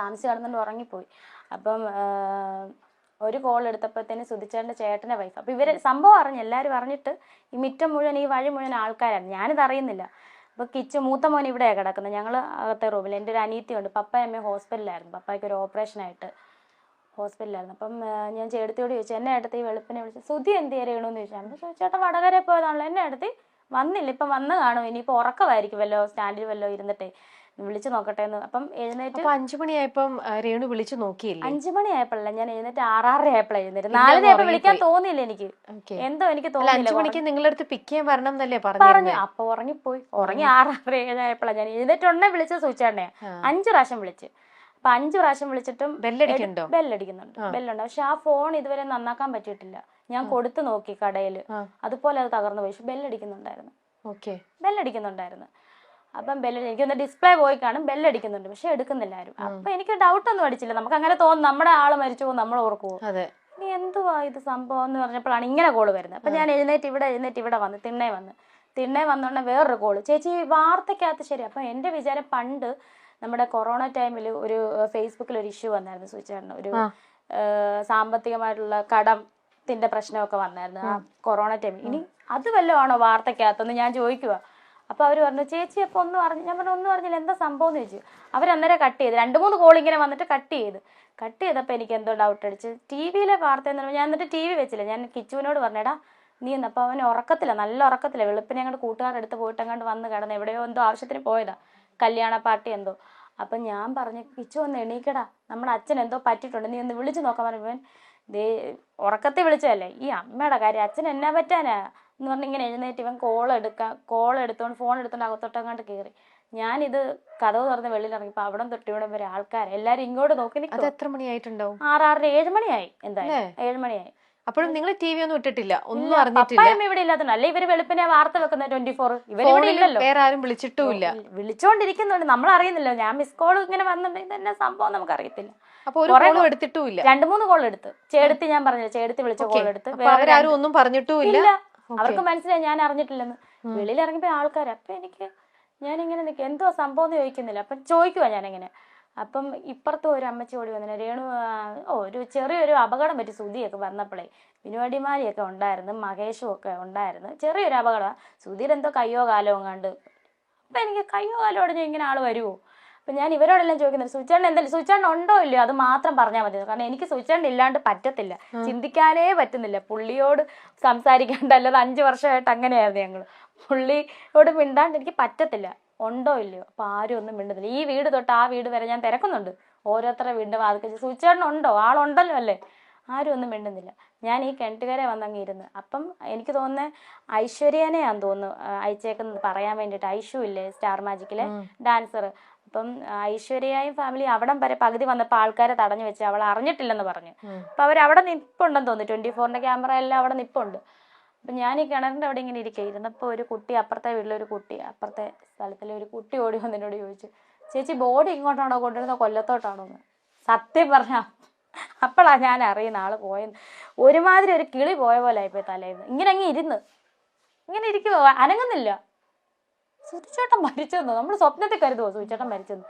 താമസിച്ച് കിടന്നുകൊണ്ട് ഉറങ്ങിപ്പോയി. അപ്പം ഒരു കോൾ എടുത്തപ്പോഴത്തേന് സുധിച്ചേട്ടന്റെ ചേട്ടന്റെ വൈഫ് അപ്പം ഇവർ സംഭവം അറിഞ്ഞു എല്ലാവരും അറിഞ്ഞിട്ട് ഈ മിറ്റം മുഴുവൻ ഈ വഴി മുഴുവൻ ആൾക്കാരാണ്. ഞാനിത് അറിയുന്നില്ല. അപ്പോൾ കിച്ച് മൂത്ത മോൻ ഇവിടെയാണ് കിടക്കുന്നത്. ഞങ്ങൾ അകത്തെ റൂമിൽ എന്റെ ഒരു അനിയത്തിയുണ്ട്. പപ്പയും അമ്മയും ഹോസ്പിറ്റലിലായിരുന്നു. പപ്പയ്ക്ക് ഒരു ഓപ്പറേഷനായിട്ട് ഹോസ്പിറ്റലിലായിരുന്നു. അപ്പം ഞാൻ ചേട്ടത്തിയോട് ചോദിച്ചു എന്നെ അടുത്ത് ഈ വെളുപ്പിനെ വിളിച്ചു സുധി എന്ത് ചെയ്യണമെന്ന് ചോദിച്ചു. അമ്മ ചോദിച്ചു ചേട്ടൻ വടകര പോയതാണല്ലോ. എന്നെ അടുത്ത് വന്നില്ല. ഇപ്പം വന്ന് കാണും. ഇനിയിപ്പോൾ ഉറക്കമായിരിക്കും വല്ലോ സ്റ്റാൻഡിൽ വല്ലോ ഇരുന്നിട്ടേ. വിളിച്ചു നോക്കട്ടെ എന്ന് അപ്പം എഴുന്നേറ്റ് അഞ്ചു മണിയായപ്പം രേണു വിളിച്ചു നോക്കിയില്ല? അഞ്ചു മണിയായപ്പോഴല്ല ഞാൻ എഴുന്നേറ്റ് ആറാറര ആയപ്പോഴാണ് എഴുന്നേറ്റ്. നാലരയായപ്പോ വിളിക്കാൻ തോന്നിയില്ല എനിക്ക്. എന്തോ എനിക്ക് തോന്നിയില്ല മണിക്ക് നിങ്ങളുടെ അടുത്ത് പിക്ക് ചെയ്യാൻ വരണം എന്നല്ലേ പറഞ്ഞു. അപ്പൊ ഉറങ്ങിപ്പോയി. ഉറങ്ങി ആറാറര ഏഴായപ്പോഴാണ് ഞാൻ എഴുന്നേറ്റ് ഉടനെ വിളിച്ച സൂചിച്ചാണ്ടേ. അഞ്ചു പ്രാവശ്യം വിളിച്ച്. അപ്പൊ അഞ്ചു പ്രാവശ്യം വിളിച്ചിട്ടും ബെല്ലടിക്കുന്നുണ്ടോ? ബെല്ലടിക്കുന്നുണ്ട്. ബെല്ലുണ്ട്. പക്ഷെ ആ ഫോൺ ഇതുവരെ നന്നാക്കാൻ പറ്റിയിട്ടില്ല. ഞാൻ കൊടുത്തു നോക്കി കടയിൽ അതുപോലെ അത് തകർന്നു പോയി. പക്ഷെ ബെല്ലടിക്കുന്നുണ്ടായിരുന്നു. ഓക്കെ. ബെല്ലടിക്കുന്നുണ്ടായിരുന്നു. അപ്പം ബെല്ല് എനിക്കൊന്ന് ഡിസ്പ്ലേ പോയി കാണും ബെല്ലടിക്കുന്നുണ്ട് പക്ഷെ എടുക്കുന്നില്ല ആരും. അപ്പൊ എനിക്ക് ഡൗട്ട് ഒന്നും അടിച്ചില്ല. നമുക്ക് അങ്ങനെ തോന്നും നമ്മുടെ ആൾ മരിച്ചു പോകും നമ്മൾ ഓർക്കുവോ ഇനി എന്തുവാ ഇത് സംഭവം എന്ന് പറഞ്ഞപ്പോഴാണ് ഇങ്ങനെ കോൾ വരുന്നത്. അപ്പൊ ഞാൻ എഴുന്നേറ്റ് ഇവിടെ എഴുന്നേറ്റ് ഇവിടെ വന്ന് തിണ്ണേ വന്ന്. തിണ്ണേ വന്നോണ്ട് വേറൊരു കോൾ ചേച്ചി വാർത്തക്കകത്ത് ശരി. അപ്പൊ എന്റെ വിചാരം പണ്ട് നമ്മുടെ കൊറോണ ടൈമിൽ ഒരു ഫേസ്ബുക്കിൽ ഒരു ഇഷ്യൂ വന്നായിരുന്നു. സൂചിച്ചായിരുന്നു ഒരു സാമ്പത്തികമായിട്ടുള്ള കടത്തിന്റെ പ്രശ്നമൊക്കെ വന്നായിരുന്നു ആ കൊറോണ ടൈമിൽ ഇനി അത് വല്ലതും ആണോ വാർത്തക്കകത്തെന്ന് ഞാൻ ചോദിക്കുക അപ്പൊ അവർ പറഞ്ഞു ചേച്ചി അപ്പോൾ ഒന്ന് പറഞ്ഞു ഞാൻ പറഞ്ഞു ഒന്നും പറഞ്ഞില്ല എന്താ സംഭവം? എന്ന് ചോദിച്ചു. അവരന്നേരം കട്ട് ചെയ്ത്. രണ്ട് മൂന്ന് കോൾ ഇങ്ങനെ വന്നിട്ട് കട്ട് ചെയ്ത്. കട്ട് ചെയ്തപ്പോൾ എനിക്ക് എന്തോ ഡൗട്ട് അടിച്ച്. ടി വിയിലെ വാർത്ത എന്ന് പറഞ്ഞാൽ ഞാൻ എന്നിട്ട് ടി വി വെച്ചില്ല. ഞാൻ കിച്ചുവിനോട് പറഞ്ഞേടാ നീ എന്ന് അപ്പോൾ അവൻ ഉറക്കത്തില്ല? നല്ല ഉറക്കത്തില്ല. വെളുപ്പിനെ അങ്ങോട്ട് കൂട്ടുകാരുടെ അടുത്ത് പോയിട്ട് അങ്ങോട്ട് വന്ന് കിടന്ന് എവിടെയോ എന്തോ ആവശ്യത്തിന് പോയതാ. കല്യാണ പാർട്ടി എന്തോ. അപ്പം ഞാൻ പറഞ്ഞു കിച്ചു ഒന്ന് എണീക്കടാ. നമ്മുടെ അച്ഛൻ എന്തോ പറ്റിയിട്ടുണ്ട്. നീ ഒന്ന് വിളിച്ചു നോക്കാൻ പറഞ്ഞു ദേ ഉറക്കത്തെ വിളിച്ചതല്ലേ? ഈ അമ്മയുടെ കാര്യം. അച്ഛൻ എന്നാ പറ്റാനാ. എന്ന് പറഞ്ഞ് ഇങ്ങനെ എഴുന്നേറ്റ് ഇവൻ കോൾ എടുക്കാൻ കോൾ എടുത്തോണ്ട് ഫോൺ എടുത്തോണ്ട് അകത്തോട്ടങ്ങാണ്ട് കയറി ഞാനിത് കഥവ് തുറന്ന് വെളിയിൽ ഇറങ്ങിയപ്പോൾ അവിടെ തൊട്ട് ഇവിടെ വരെ ആൾക്കാർ എല്ലാരും ഇങ്ങോട്ട് നോക്കി നിൽക്കും. എത്ര മണിയായിട്ടുണ്ടാവും? ആറാറര ഏഴ് മണിയായി എന്തായാലും. ഏഴ് മണിയായി. അപ്പോഴും നിങ്ങൾ ടി വി ഒന്നും ഇട്ടിട്ടില്ല ഒന്നും അറിഞ്ഞിട്ടില്ല. ഇവിടെ അല്ലെ ഇവർ വെളുപ്പിനെ വാർത്ത വെക്കുന്ന ട്വന്റി ഫോർ ഇവർ ഇവിടെ ഫോണിൽ ഇല്ലല്ലോ. വേറെ ആരും വിളിച്ചിട്ടുമില്ല. വിളിച്ചോണ്ടിരിക്കുന്നുണ്ട്. നമ്മൾ അറിയുന്നില്ല ഞാൻ മിസ് കോൾ ഇങ്ങനെ വന്നിട്ടുണ്ടെങ്കിൽ തന്നെ സംഭവം നമുക്ക് അറിയത്തില്ല അപ്പൊ ഒരു കുറേ കോളും എടുത്തിട്ടുമില്ല. രണ്ടു മൂന്ന് കോൾ എടുത്ത്. ചേടത്തി ഞാൻ പറഞ്ഞില്ല ചേടത്തി വിളിച്ച കോൾ എടുത്ത് ഒന്നും പറഞ്ഞിട്ടുമില്ല. ഇല്ല. അവർക്ക് മനസ്സിലായി ഞാൻ അറിഞ്ഞിട്ടില്ലെന്ന്. വെളിയിൽ ഇറങ്ങിയപ്പോ ആൾക്കാർ അപ്പൊ എനിക്ക് ഞാൻ ഇങ്ങനെ നിൽക്കുക എന്തോ സംഭവം എന്ന് ചോദിക്കുന്നില്ല. അപ്പം ചോദിക്കുവാ ഞാനിങ്ങനെ. അപ്പം ഇപ്പുറത്ത് ഒരു അമ്മച്ചി ഓടി വന്നിന് രേണു ഓ ഒരു ചെറിയൊരു അപകടം പറ്റി സുധിയൊക്കെ വന്നപ്പോഴേ വിനുവടിമാരിയൊക്കെ ഉണ്ടായിരുന്നു മഹേഷും ഒക്കെ ഉണ്ടായിരുന്നു. ചെറിയൊരു അപകടം സുധീർ എന്തോ കയ്യോ കാലോ എങ്ങാണ്ട്. അപ്പം എനിക്ക് കയ്യോ കാലോ ഒടിഞ്ഞ ഇങ്ങനെ ആൾ വരുമോ അപ്പം ഞാൻ ഇവരോടെല്ലാം ചോദിക്കുന്നത് സുചേട്ടൻ എന്തായാലും സുചേട്ടൻ ഉണ്ടോ ഇല്ലയോ? അത് മാത്രം പറഞ്ഞാൽ മതി. കാരണം എനിക്ക് സുചേട്ടൻ ഇല്ലാണ്ട് പറ്റത്തില്ല. ചിന്തിക്കാനേ പറ്റുന്നില്ല. പുള്ളിയോട് സംസാരിക്കാണ്ട് അല്ലാതെ അഞ്ച് വർഷമായിട്ട് അങ്ങനെയായിരുന്നു ഞങ്ങൾ പുള്ളിയോട് മിണ്ടാണ്ട് എനിക്ക് പറ്റത്തില്ല. ഉണ്ടോ ഇല്ലയോ? അപ്പം ആരും ഒന്നും മിണ്ടുന്നില്ല. ഈ വീട് തൊട്ട് ആ വീട് വരെ ഞാൻ തിരക്കുന്നുണ്ട്. ഓരോരുത്തരുടെ വീടിന്റെ വാതിക്കൽ സുചേട്ടൻ ഉണ്ടോ? ആളുണ്ടല്ലോ അല്ലേ? ആരും ഒന്നും മിണ്ടുന്നില്ല. ഞാൻ ഈ കിണറ്റുകരെ വന്നങ്ങ് ഇരുന്ന്. അപ്പം എനിക്ക് തോന്നുന്നത് ഐശ്വര്യനെയാന്ന് തോന്നുന്നു അയച്ചേക്കുന്നത് പറയാൻ വേണ്ടിയിട്ട്. ഐഷു ഇല്ലേ സ്റ്റാർ മാജിക്കിലെ ഡാൻസർ അപ്പം ഐശ്വര്യയും ഫാമിലി അവിടം വരെ പകുതി വന്നപ്പോൾ ആൾക്കാരെ തടഞ്ഞു വെച്ച് അവൾ അറിഞ്ഞിട്ടില്ലെന്ന് പറഞ്ഞു. അപ്പൊ അവർ അവിടെ നിപ്പുണ്ടെന്ന് തോന്നി. ട്വന്റി ഫോറിന്റെ ക്യാമറ എല്ലാം അവിടെ നിപ്പുണ്ട്. അപ്പൊ ഞാൻ ഈ കിണറിന്റെ അവിടെ ഇങ്ങനെ ഇരിക്കുക ഇരുന്നപ്പോൾ ഒരു കുട്ടി അപ്പുറത്തെ വീട്ടിലെ ഒരു കുട്ടി അപ്പുറത്തെ സ്ഥലത്തിലെ ഒരു കുട്ടി ഓടി വന്നതിനോട് എന്നോട് ചോദിച്ചു ചേച്ചി ബോഡി ഇങ്ങോട്ടാണോ കൊണ്ടുവരുന്നത് കൊല്ലത്തോട്ടാണോ എന്ന് സത്യം പറഞ്ഞ അപ്പോഴാണ് ഞാൻ അറിയുന്ന ആൾ പോയെന്ന്. ഒരുമാതിരി ഒരു കിളി പോയ പോലെ ആയിപ്പോയി തലേന്ന് ഇങ്ങനെ അങ്ങ് ഇരുന്ന്. ഇങ്ങനെ ഇരിക്കുവോ. അനങ്ങുന്നില്ല. സുധിച്ചേട്ടൻ മരിച്ചെന്നോ? നമ്മൾ സ്വപ്നത്തിൽ കരുതുമോ സുധിച്ചേട്ടൻ മരിച്ചെന്ന്?